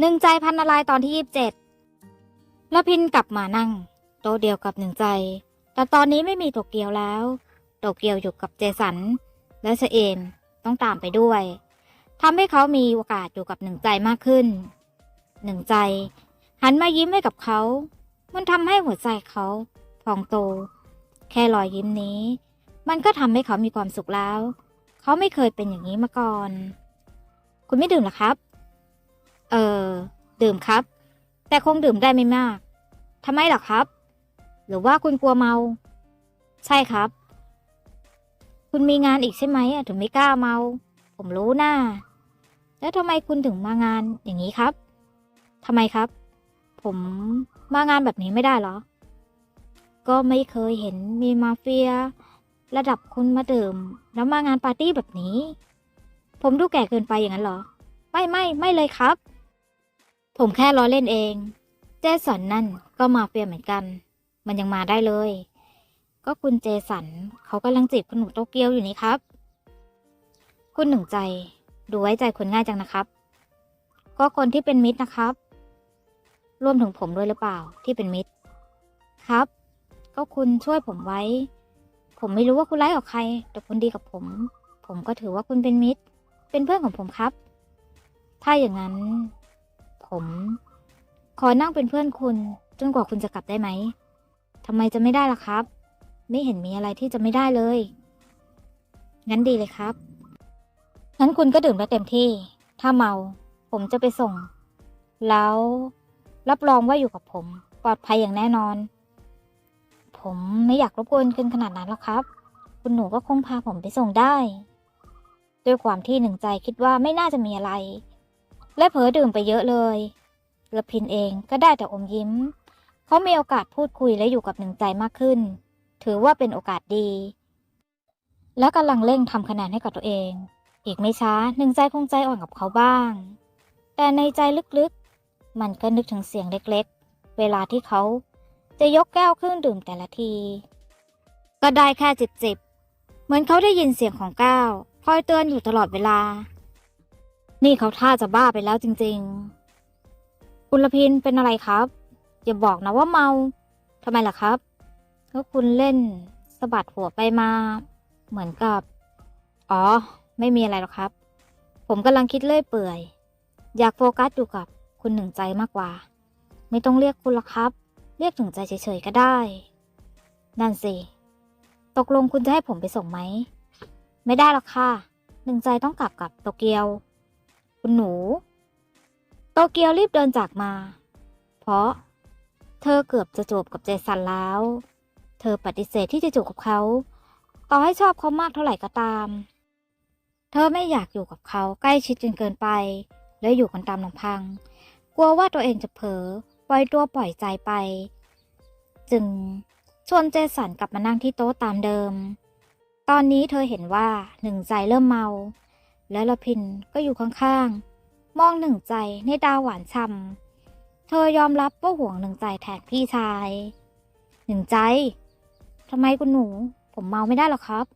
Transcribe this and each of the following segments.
หนึ่งใจพันนารายตอนที่ยี่สิบเจ็ดแล้วพินกลับมานั่ง โต๊ะเดียวกับหนึ่งใจ แต่ตอนนี้ไม่มีโตเกียวแล้ว โตเกียวอยู่กับเจสัน และเชเอมต้องตามไปด้วยทำให้เขามีโอกาสอยู่กับหนึ่งใจมากขึ้น หนึ่งใจ หันมายิ้มให้กับเขา มันทำให้หัวใจเขาพองโต แค่รอยยิ้มนี้ มันก็ทำให้เขามีความสุขแล้ว เขาไม่เคยเป็นอย่างนี้มาก่อน คุณไม่ดื่มหรอครับ เออดื่มครับ แต่คงดื่มได้ไม่มากทำไมหรอครับ หรือว่าคุณกลัวเมา ใช่ครับ คุณมีงานอีกใช่ไหมถึงไม่กล้าเมา ผมรู้น่าแล้วทำไมคุณถึงมางานอย่างนี้ครับทำไมครับ ผมมางานแบบนี้ไม่ได้เหรอ ก็ไม่เคยเห็นมีมาเฟีย ระดับคุณมาดื่ม แล้วมางานปาร์ตี้แบบนี้ ผมดูแก่เกินไปอย่างนั้นเหรอ ไม่ไม่ไม่เลยครับ ผมแค่ล้อเล่นเอง เจสันนั่นก็มาเฟียเหมือนกัน มันยังมาได้เลย ก็คุณเจสันเขากำลังจีบคุณหนูโตเกียวอยู่นี่ครับ คุณหนึ่งใจ ดูไว้ใจคนง่ายจังนะครับ ก็คนที่เป็นมิตรนะครับ รวมถึงผมด้วยหรือเปล่าที่เป็นมิตร ครับ ก็คุณช่วยผมไว้ ผมไม่รู้ว่าคุณร้ายกับใคร แต่คุณดีกับผม ผมก็ถือว่าคุณเป็นมิตร เป็นเพื่อนของผมครับ ถ้าอย่างนั้น ผม ขอนั่งเป็นเพื่อนคุณ จนกว่าคุณจะกลับได้ไหมทำไมจะไม่ได้ล่ะครับ ไม่เห็นมีอะไรที่จะไม่ได้เลย งั้นดีเลยครับ งั้นคุณก็ดื่มได้เต็มที่ ถ้าเมา ผมจะไปส่ง แล้ว รับรองว่าอยู่กับผม ปลอดภัยอย่างแน่นอน ผมไม่อยากรบกวนคุณขนาดนั้นหรอกครับ คุณหนูก็คงพาผมไปส่งได้ ด้วยความที่หนึ่งใจคิดว่าไม่น่าจะมีอะไร และเผลอดื่มไปเยอะเลยละพินเองก็ได้แต่อมยิ้ม เขามีโอกาสพูดคุยและอยู่กับหนึ่งใจมากขึ้น ถือว่าเป็นโอกาสดี และกำลังเร่งทำคะแนนให้กับตัวเอง อีกไม่ช้าหนึ่งใจคงใจอ่อนกับเขาบ้าง แต่ในใจลึกๆ มันก็นึกถึงเสียงเล็กๆ เวลาที่เขาจะยกแก้วเครื่องดื่มแต่ละที ก็ได้แค่จิบๆ เหมือนเขาได้ยินเสียงของแก้วคอยเตือนอยู่ตลอดเวลา นี่เขาท่าจะบ้าไปแล้วจริง ๆ คุณละพินเป็นอะไรครับ อย่าบอกนะว่าเมาทำไมล่ะครับก็คุณเล่นสะบัดหัวไปมา เหมือนกับ อ๋อ ไม่มีอะไรหรอกครับ ผมกำลังคิดเลื่อยเปื่อย อยากโฟกัสอยู่กับคุณหนึ่งใจมากกว่า ไม่ต้องเรียกคุณหรอกครับ เรียกถึงใจเฉยๆก็ได้ นั่นสิ ตกลงคุณจะให้ผมไปส่งไหม ไม่ได้หรอกค่ะ หนึ่งใจต้องกลับกับโตเกียว คุณหนู โตเกียวรีบเดินจากมา เพราะ เธอเกือบจะจูบกับเจสันแล้ว เธอปฏิเสธที่จะจูบกับเขา ต่อให้ชอบเขามากเท่าไหร่ก็ตาม เธอไม่อยากอยู่กับเขาใกล้ชิดจนเกินไป และอยู่กันตามลำพัง กลัวว่าตัวเองจะเผลอปล่อยตัวปล่อยใจไป จึงชวนเจสันกลับมานั่งที่โต๊ะตามเดิม ตอนนี้เธอเห็นว่าหนึ่งใจเริ่มเมา และละพินก็อยู่ข้างๆ มองหนึ่งใจในตาหวานช่ำ เธอยอมรับว่าห่วงหนึ่งใจแทนพี่ชาย หนึ่งใจ ทำไมคุณหนู ผมเมาไม่ได้หรอครับ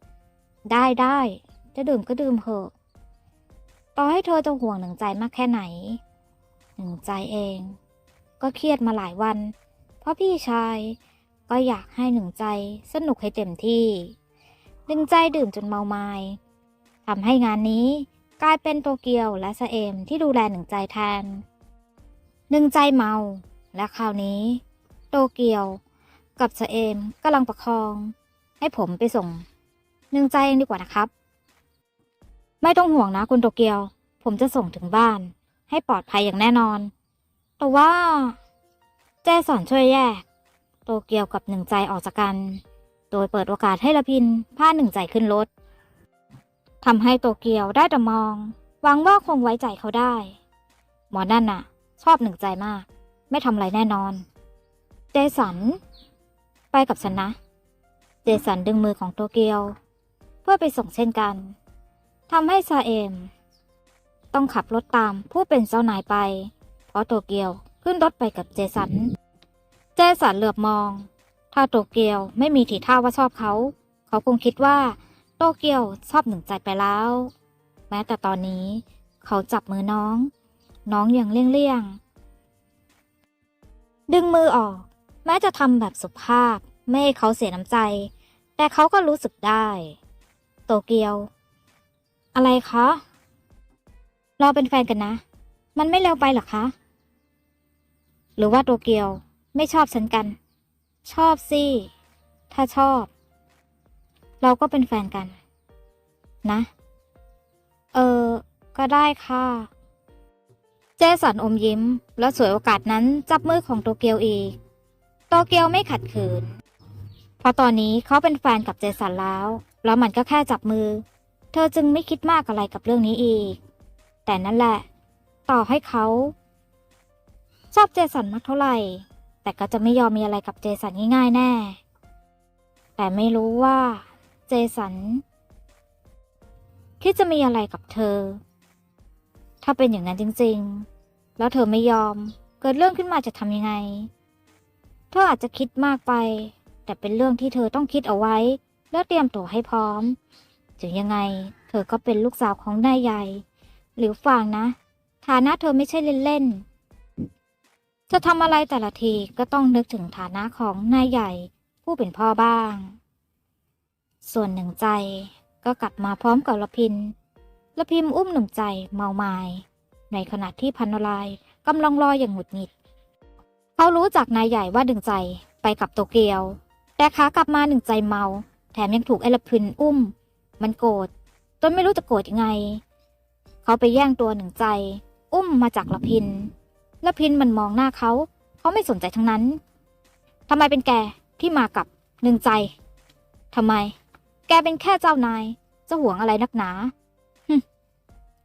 ได้ได้จะดื่มก็ดื่มเถอะ ต่อให้เธอจะห่วงหนึ่งใจมากแค่ไหน หนึ่งใจเอง ก็เครียดมาหลายวัน เพราะพี่ชายก็อยากให้หนึ่งใจสนุกให้เต็มที่ หนึ่งใจดื่มจนเมาไมา้ ทำให้งานนี้กลายเป็นโตเกียวและสะเอมที่ดูแลหนึ่งใจแทน หนึ่งใจเมา และคราวนี้ โตเกียวกับสะเอมกำลังประคอง ให้ผมไปส่ง หนึ่งใจเองดีกว่านะครับ ไม่ต้องห่วงนะคุณโตเกียว ผมจะส่งถึงบ้าน ให้ปลอดภัยอย่างแน่นอน แต่ว่า แจสอนช่วยแยก โตเกียวกับหนึ่งใจออกจากกัน โดยเปิดโอกาสให้ละพินพาหนึ่งใจขึ้นรถ ทำให้โตเกียวได้แต่มอง หวังว่าคงไว้ใจเขาได้ หมอนั่นน่ะ ชอบหนึ่งใจมาก ไม่ทำอะไรแน่นอน เจสัน ไปกับฉันนะ เจสันดึงมือของโตเกียว เพื่อไปส่งเช่นกันทำให้ซาเอม ต้องขับรถตามผู้เป็นเจ้านายไป เพราะโตเกียวขึ้นรถไปกับเจสัน เจสันเหลือบมอง ถ้าโตเกียวไม่มีทีท่าว่าชอบเขา เขาคงคิดว่า ตเกียวชอบหนึ่งใจไปแล้ว แม้แต่ตอนนี้เขาจับมือน้อง น้องอยังเลี่ยงๆดึงมือออก แม้จะทำแบบสุภาพ ไม่ให้เขาเสียน้ำใจ แต่เขาก็รู้สึกได้ โตเกียว อะไรคะเราเป็นแฟนกันนะ มันไม่เร็วไปหรอคะ หรือว่าโตเกียวไม่ชอบฉันกัน ชอบสิ ถ้าชอบ เราก็เป็นแฟนกัน นะ เออ ก็ได้ค่ะ เจสันอมยิ้ม แล้วสวยโอกาสนั้นจับมือของโตเกียวอีก โตเกียวไม่ขัดขืน เพราะตอนนี้เขาเป็นแฟนกับเจสันแล้ว แล้วมันก็แค่จับมือ เธอจึงไม่คิดมากอะไรกับเรื่องนี้อีก แต่นั่นแหละ ต่อให้เขาชอบเจสันมากเท่าไหร่ แต่ก็จะไม่ยอมมีอะไรกับเจสันง่ายๆแน่ แต่ไม่รู้ว่า จสัน คิดจะมีอะไรกับเธอ ถ้าเป็นอย่างนั้นจริงๆ แล้วเธอไม่ยอม เกิดเรื่องขึ้นมาจะทำยังไง เธออาจจะคิดมากไป แต่เป็นเรื่องที่เธอต้องคิดเอาไว้ แล้วเตรียมตัวให้พร้อม ถึงยังไง เธอก็เป็นลูกสาวของนายใหญ่ หรือฟังนะ ฐานะเธอไม่ใช่เล่นๆ จะทำอะไรแต่ละทีก็ต้องนึกถึงฐานะของนายใหญ่ผู้เป็นพ่อบ้าง ส่วนหนึ่งใจก็กลับมาพร้อมกับละพินละพิมอุ้มหนึ่งใจเมาไมาย ในขณะที่พันนลายกำลังรออย่างหงุดหงิด เขารู้จากนายใหญ่ว่าหนึ่งใจไปกับโตเกียว แต่ขากลับมาหนึ่งใจเมา แถมยังถูกไอ้ละพินอุ้ม มันโกรธจนไม่รู้จะโกรธยังไง เขาไปแย่งตัวหนึ่งใจ อุ้มมาจากละพินละพินมันมองหน้าเขา เขาไม่สนใจทั้งนั้นทำไมเป็นแกที่มากับหนึ่งใจทำไม กเป็นแค่เจ้านาย จะห่วงอะไรนักหนาฮึ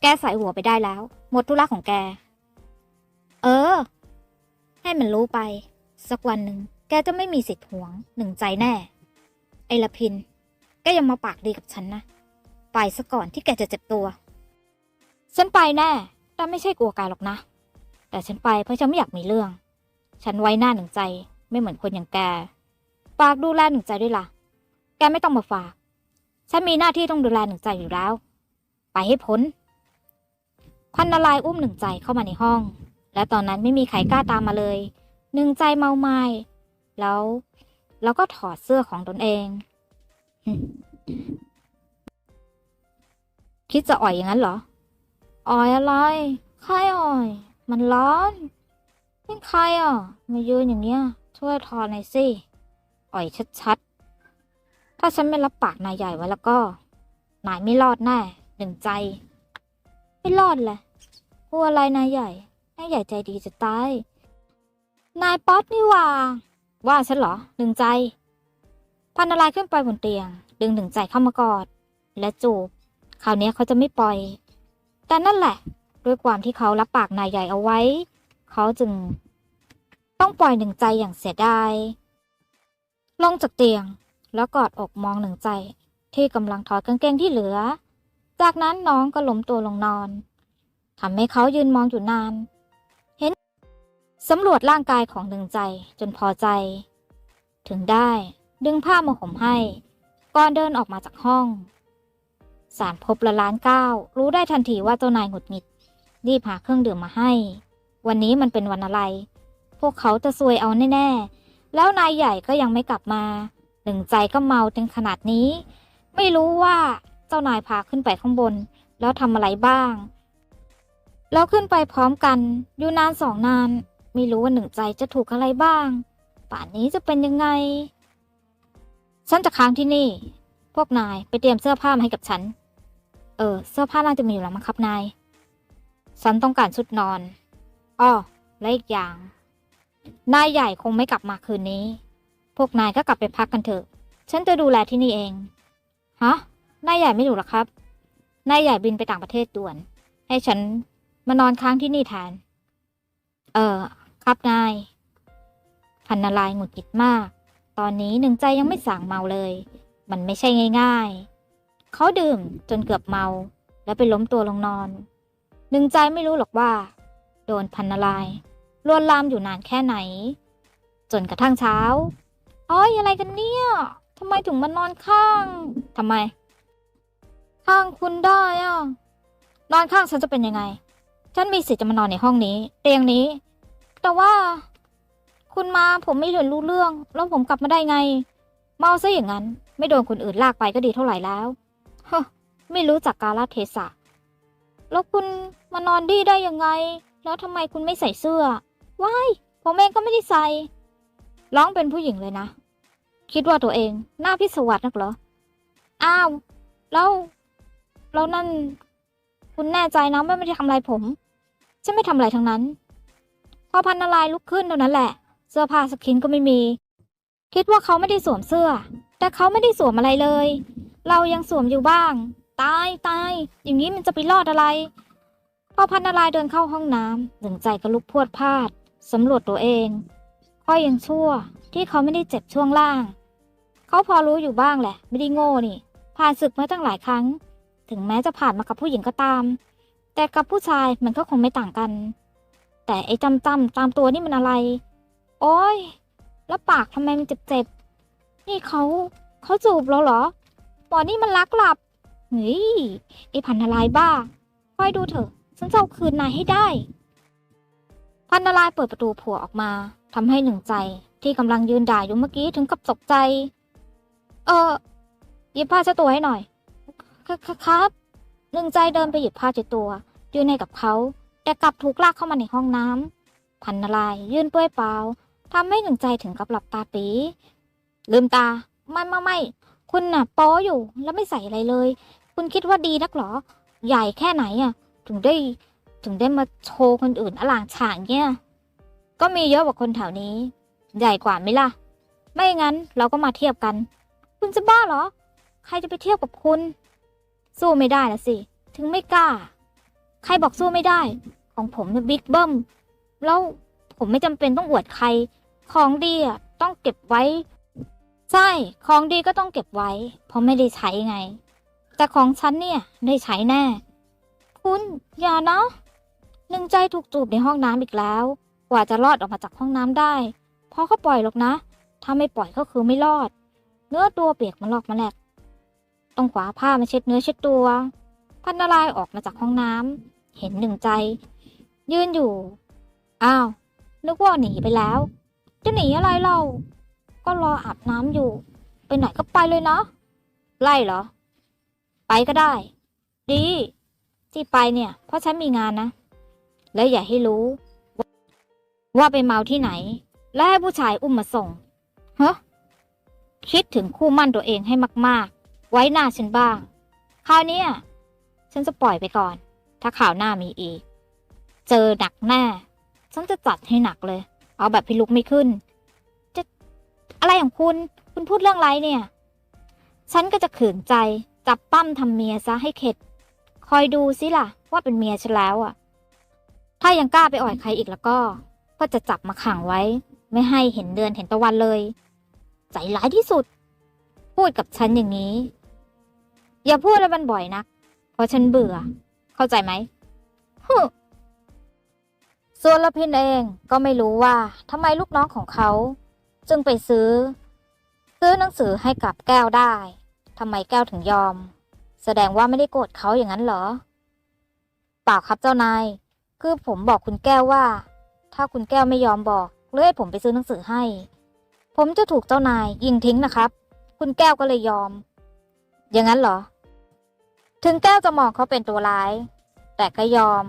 แกใส่หัวไปได้แล้ว หมดธุระของแก เออ ให้มันรู้ไป สักวันหนึ่ง แกจะไม่มีสิทธิ์ห่วง หนึ่งใจแน่ ไอละพิน แกยังมาปากดีกับฉันนะ ไปซะก่อนที่แกจะเจ็บตัว ฉันไปแน่ แต่ไม่ใช่กลัวแกหรอกนะ แต่ฉันไปเพราะฉันไม่อยากมีเรื่อง ฉันไว้หน้าหนึ่งใจ ไม่เหมือนคนอย่างแกฝากดูแลหนึ่งใจด้วยล่ะ แกไม่ต้องมาฝาก ฉันมีหน้าที่ต้องดูแลหนึ่งใจอยู่แล้ว ไปให้พ้นพันนารายอุ้มหนึ่งใจเข้ามาในห้อง และตอนนั้นไม่มีใครกล้าตามมาเลย หนึ่งใจเมาไม้แล้วแล้วก็ถอดเสื้อของตนเอง คิดจะอ่อยอย่างนั้นเหรอ อ่อยอะไรใครอ่อย มันร้อนเป็นใครอะ มายืนอย่างเนี้ย ช่วยถอดหน่อยสิ อ่อยชัด ถ้าฉันไม่รับปากนายใหญ่ไว้แล้วก็ นายไม่รอดแน่หนึ่งใจ ไม่รอดแหละกลัวอะไรนายใหญ่ นายใหญ่ใจดีจะตาย นายป๊อตนี่ว่า ว่าฉันเหรอหนึ่งใจ พันอะไรขึ้นไปบนเตียง ดึงหนึ่งใจเข้ามากอด และจูบ คราวนี้เขาจะไม่ปล่อย แต่นั่นแหละ ด้วยความที่เขารับปากนายใหญ่เอาไว้ เขาจึง ต้องปล่อยหนึ่งใจอย่างเสียดาย ลงจากเตียง แล้วกอดอกมองหนึ่งใจ ที่กำลังถอดกางเกงที่เหลือ จากนั้นน้องก็ล้มตัวลงนอนทำให้เขายืนมองอยู่นาน เห็นสำรวจร่างกายของหนึ่งใจจนพอใจ ถึงได้ดึงผ้ามาห่มให้ ก่อนเดินออกมาจากห้อง สารพบละล้านเก้ารู้ได้ทันทีว่าเจ้านายหงุดหงิด รีบหาเครื่องดื่มมาให้ วันนี้มันเป็นวันอะไร พวกเขาจะซวยเอาแน่ๆ แล้วนายใหญ่ก็ยังไม่กลับมา หนึ่งใจก็เมาถึงขนาดนี้ ไม่รู้ว่าเจ้านายพาขึ้นไปข้างบน แล้วทำอะไรบ้าง แล้วขึ้นไปพร้อมกัน อยู่นานสองนาน ไม่รู้ว่าหนึ่งใจจะถูกอะไรบ้าง ป่านนี้จะเป็นยังไง ฉันจะค้างที่นี่ พวกนายไปเตรียมเสื้อผ้ามาให้กับฉัน เออ เสื้อผ้าน่าจะมีอยู่แล้วมั้งครับนาย ฉันต้องการชุดนอนอ้อและอีกอย่าง นายใหญ่คงไม่กลับมาคืนนี้ พวกนายก็กลับไปพักกันเถอะ ฉันจะดูแลที่นี่เอง ฮะ นายใหญ่ไม่อยู่หรอครับ นายใหญ่บินไปต่างประเทศด่วน ให้ฉันมานอนค้างที่นี่แทน เออ ครับนาย พันนารายหงุดหงิดมาก ตอนนี้หนึ่งใจยังไม่สั่งเมาเลย มันไม่ใช่ง่าย ๆ เขาดื่มจนเกือบเมา แล้วไปล้มตัวลงนอน หนึ่งใจไม่รู้หรอกว่า โดนพันนารายลวนลามอยู่นานแค่ไหน จนกระทั่งเช้า อ้อยอะไรกันเนี่ยทำไมถึงมานอนข้างทำไม ข้างคุณได้อะนอนข้างฉันจะเป็นยังไง ฉันมีสิทธิ์จะมานอนในห้องนี้ เตียงนี้ แต่ว่า คุณมาผมไม่เห็นรู้เรื่อง แล้วผมกลับมาได้ไง เมาซะอย่างนั้น ไม่โดนคนอื่นลากไปก็ดีเท่าไหร่แล้วฮะไม่รู้จักกาลเทศะ แล้วคุณมานอนดีได้ยังไง แล้วทำไมคุณไม่ใส่เสื้อว้ายผมเองก็ไม่ได้ใส่ ร้องเป็นผู้หญิงเลยนะ คิดว่าตัวเองหน้าพิศวาสนักเหรอ อ้าว แล้วแล้วนั่น คุณแน่ใจนะว่าไม่ได้ทำอะไรผม ฉันไม่ทำอะไรทั้งนั้น พอพันนารายณ์ลุกขึ้นเท่านั้นแหละ เสื้อผ้าสกินก็ไม่มี คิดว่าเขาไม่ได้สวมเสื้อ แต่เขาไม่ได้สวมอะไรเลย เรายังสวมอยู่บ้าง ตายตาย อย่างนี้มันจะไปรอดอะไร พอพันนารายณ์เดินเข้าห้องน้ำหนึ่งใจก็ลุกพรวดพลาดสำรวจตัวเอง ก็ยังชั่ว ที่เขาไม่ได้เจ็บช่วงล่าง เขาพอรู้อยู่บ้างแหละ ไม่ได้โง่นี่ ผ่านศึกมาตั้งหลายครั้ง ถึงแม้จะผ่านมากับผู้หญิงก็ตาม แต่กับผู้ชายมันก็คงไม่ต่างกัน แต่ไอ้จำจำตามตัวนี่มันอะไร โอ้ย แล้วปากทำไมมันเจ็บๆ นี่เขาเขาจูบเราเหรอหมอนี่มันลักหลับเฮ้ยไอ้พันนารายบ้าคอยดูเถอะ ฉันจะเอาคืนนายให้ได้ พันนารายเปิดประตูผัวออกมาทำให้หนึ่งใจที่กำลังยืนด่าอยู่เมื่อกี้ถึงกับตกใจ เออหยิบผ้าเช็ดตัวให้หน่อย ครับ หนึ่งใจเดินไปหยิบผ้าเช็ดตัว ยื่นให้กับเขา แต่กลับถูกลากเข้ามาในห้องน้ำพันนารายยื่นเปื้อยเปล่าทำให้หนึ่งใจถึงกับหลับตาปีลืมตา ไม่ไม่ไม่คุณน่ะป๊อยู่แล้วไม่ใส่อะไรเลย คุณคิดว่าดีนักหรอ ใหญ่แค่ไหนอะ ถึงได้ ถึงได้มาโชว์คนอื่นอลางฉางเนี่ยก็มีเยอะกว่าคนแถวนี้ ใหญ่กว่าไหมล่ะ ไม่งั้นเราก็มาเทียบกัน คุณจะบ้าเหรอ ใครจะไปเทียบกับคุณ สู้ไม่ได้ละสิ ถึงไม่กล้า ใครบอกสู้ไม่ได้ ของผมเนี่ยบิ๊กเบิ้มแล้วผมไม่จำเป็นต้องอวดใคร ของดีอะต้องเก็บไว้ ใช่ ของดีก็ต้องเก็บไว้ เพราะไม่ได้ใช้ไง แต่ของฉันเนี่ยได้ใช้แน่ คุณอย่านะ หนึ่งใจถูกจูบในห้องน้ำอีกแล้ว กว่าจะรอดออกมาจากห้องน้ำได้พราะเขาปล่อยหรอกนะ ถ้าไม่ปล่อยก็คือไม่รอด เนื้อตัวเปียกมันลอกมาแหลกต้องขวาผ้ามาเช็ดเนื้อเช็ดตัว พันนารายออกมาจากห้องน้ำเห็นหนึ่งใจ ยืนอยู่ อ้าว นึกว่าหนีไปแล้ว จะหนีอะไรเรา ก็รออาบน้ำอยู่ ไปไหนก็ไปเลยนะไล่เหรอ ไปก็ได้ ดี ที่ไปเนี่ย เพราะฉันมีงานนะ และอย่าให้รู้ ว่าไปเมาที่ไหน และให้ผู้ชายอุ้มมาส่งเฮ้คิดถึงคู่มั่นตัวเองให้มาก ๆ ไว้หน้าฉันบ้าง คราวนี้ฉันจะปล่อยไปก่อน ถ้าข่าวหน้ามีอีก เจอหนักแน่ ฉันจะจัดให้หนักเลย เอาแบบพิลุกไม่ขึ้น จะอะไรของคุณ คุณพูดเรื่องไรเนี่ย ฉันก็จะขืนใจ จับปั้มทำเมียซะให้เข็ด คอยดูสิล่ะ ว่าเป็นเมียฉันแล้วอะ ถ้ายังกล้าไปอ่อยใครอีกแล้วก็ ก็จะจับมาขังไว้ ไม่ให้เห็นเดือนเห็นตะวันเลย ใจร้ายที่สุด พูดกับฉันอย่างนี้ อย่าพูดแล้วมันบ่อยนักเพราะฉันเบื่อ เข้าใจไหมฮึส่วนละพินเองก็ไม่รู้ว่าทำไมลูกน้องของเขา จึงไปซื้อ ซื้อหนังสือให้กับแก้วได้ทำไมแก้วถึงยอม แสดงว่าไม่ได้โกรธเขาอย่างนั้นเหรอเปล่าครับเจ้านาย คือผมบอกคุณแก้วว่า ถ้าคุณแก้วไม่ยอมบอกหรือให้ผมไปซื้อหนังสือให้ ผมจะถูกเจ้านายยิงทิ้งนะครับ คุณแก้วก็เลยยอม อย่างนั้นเหรอ ถึงแก้วจะมองเขาเป็นตัวร้าย แต่ก็ยอม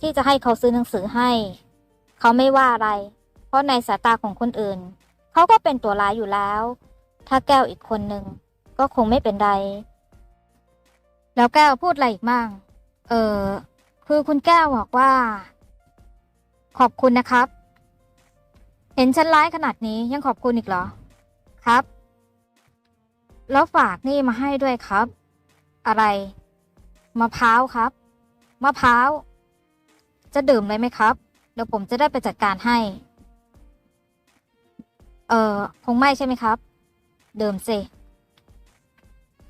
ที่จะให้เขาซื้อหนังสือให้ เขาไม่ว่าอะไร เพราะในสายตาของคนอื่น เขาก็เป็นตัวร้ายอยู่แล้ว ถ้าแก้วอีกคนหนึ่งก็คงไม่เป็นไรแล้วแก้วพูดอะไรอีกมั่งเออ คือคุณแก้วบอกว่า ขอบคุณนะครับ เห็นฉันร้ายขนาดนี้ยังขอบคุณอีกเหรอ ครับ แล้วฝากนี่มาให้ด้วยครับ อะไรมะพร้าวครับมะพร้าวจะดื่มเลยไหมครับเดี๋ยวผมจะได้ไปจัดการให้ เออคงไม่ใช่ไหมครับดื่มสิ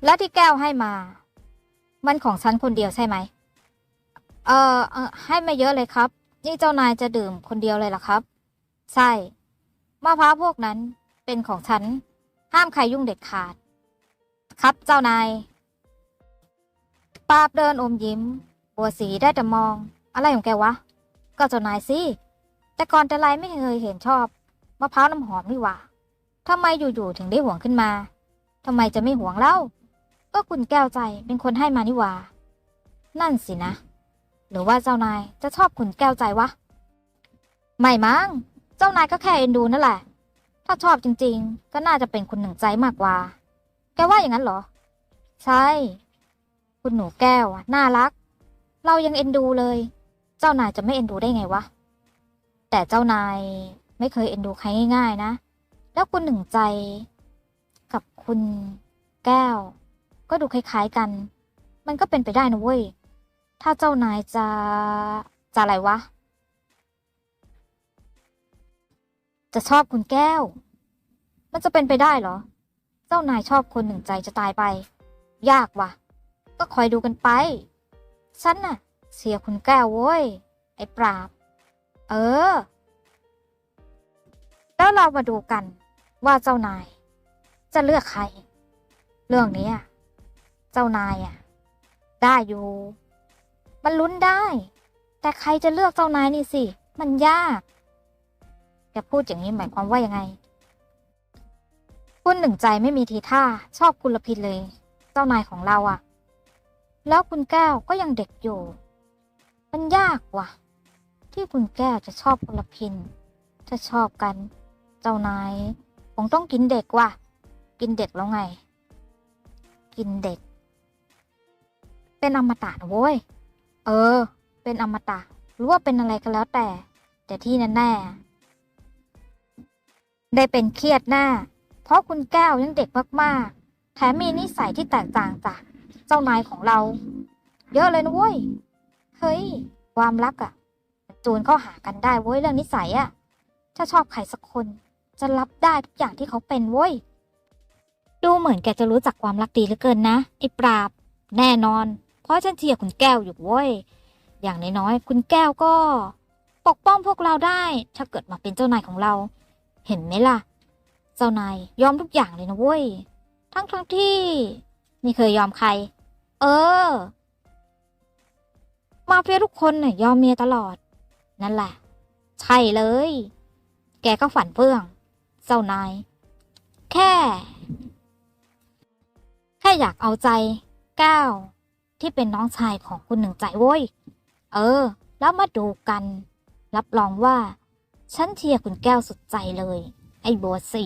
และที่แก้วให้มา มันของฉันคนเดียวใช่ไหม เออเออให้มาเยอะเลยครับ นี่เจ้านายจะดื่มคนเดียวเลยเหรอครับ ใช่มะพร้าวพวกนั้นเป็นของฉัน ห้ามใครยุ่งเด็ดขาด ครับเจ้านายปาบเดินอมยิ้ม บัวสีได้แต่มอง อะไรของแกวะ ก็เจ้านายสิ แต่ก่อนแต่ไรไม่เคยเห็นชอบมะพร้าวน้ำหอมนี่หว่าทำไมอยู่ๆถึงได้หวงขึ้นมาทำไมจะไม่หวงเล่า ก็คุณแก้วใจเป็นคนให้มานี่หว่า นั่นสินะ หรือว่าเจ้านายจะชอบคุณแก้วใจวะ ไม่มั้ง เจ้านายก็แค่เอ็นดูนั่นแหละ ถ้าชอบจริง ๆ ก็น่าจะเป็นคุณหนึ่งใจมากกว่า แกว่าอย่างนั้นเหรอ ใช่ คุณหนูแก้วน่ารัก เรายังเอ็นดูเลย เจ้านายจะไม่เอ็นดูได้ไงวะ แต่เจ้านายไม่เคยเอ็นดูใครง่ายๆนะ แล้วคุณหนึ่งใจ กับคุณแก้ว ก็ดูคล้ายๆกัน มันก็เป็นไปได้นะเว้ย ถ้าเจ้านายจะ จะอะไรวะ จะชอบคุณแก้ว มันจะเป็นไปได้เหรอ เจ้านายชอบคนหนึ่งใจจะตายไป ยากว่ะ ก็คอยดูกันไป ฉันน่ะ เสียคุณแก้วโว้ย ไอ้ปราบ เออ แล้วเรามาดูกันว่าเจ้านาย จะเลือกใคร เรื่องนี้เจ้านายอะ ได้อยู่ มันลุ้นได้ แต่ใครจะเลือกเจ้านายนี่สิ มันยากแกพูดอย่างนี้หมายความว่ายังไง คุณหนึ่งใจไม่มีทีท่าชอบคุณลพินเลย เจ้านายของเราอะแล้วคุณแก้วก็ยังเด็กอยู่ มันยากว่ะ ที่คุณแก้วจะชอบคุณลพินถ้าชอบกัน เจ้านายคงต้องกินเด็กว่ะ กินเด็กแล้วไง กินเด็ก เป็นอมตะนะโว้ย เออ เป็นอมตะ หรือว่าเป็นอะไรก็แล้วแต่ แต่ที่แน่ๆได้เป็นเครียดหน้า เพราะคุณแก้วยังเด็กมากๆ แถมมีนิสัยที่แตกต่างจากเจ้านายของเรา เยอะเลยนะเว้ย เฮ้ย ความรักอะจูนเข้าหากันได้เว้ยเรื่องนิสัยอะถ้าชอบใครสักคนจะรับได้ทุกอย่างที่เขาเป็นเว้ย ดูเหมือนแกจะรู้จักความรักดีเหลือเกินนะไอ้ปราบ แน่นอน เพราะฉันเชียร์คุณแก้วอยู่เว้ย อย่างน้อยๆคุณแก้วก็ ปกป้องพวกเราได้ ถ้าเกิดมาเป็นเจ้านายของเรา เห็นไหมล่ะ เจ้านายยอมทุกอย่างเลยนะเว้ย ทั้งทั้งๆที่ไม่เคยยอมใคร เออ มาเฟียทุกคนน่ะยอมเมียตลอด นั่นแหละ ใช่เลย แกก็ฝันเฟื่อง เจ้านาย แค่ แค่อยากเอาใจก้าว ที่เป็นน้องชายของคุณหนึ่งใจโว้ย เออ แล้วมาดูกัน รับรองว่า ฉันเชียร์คุณแก้วสุดใจเลย ไอ้บัวสี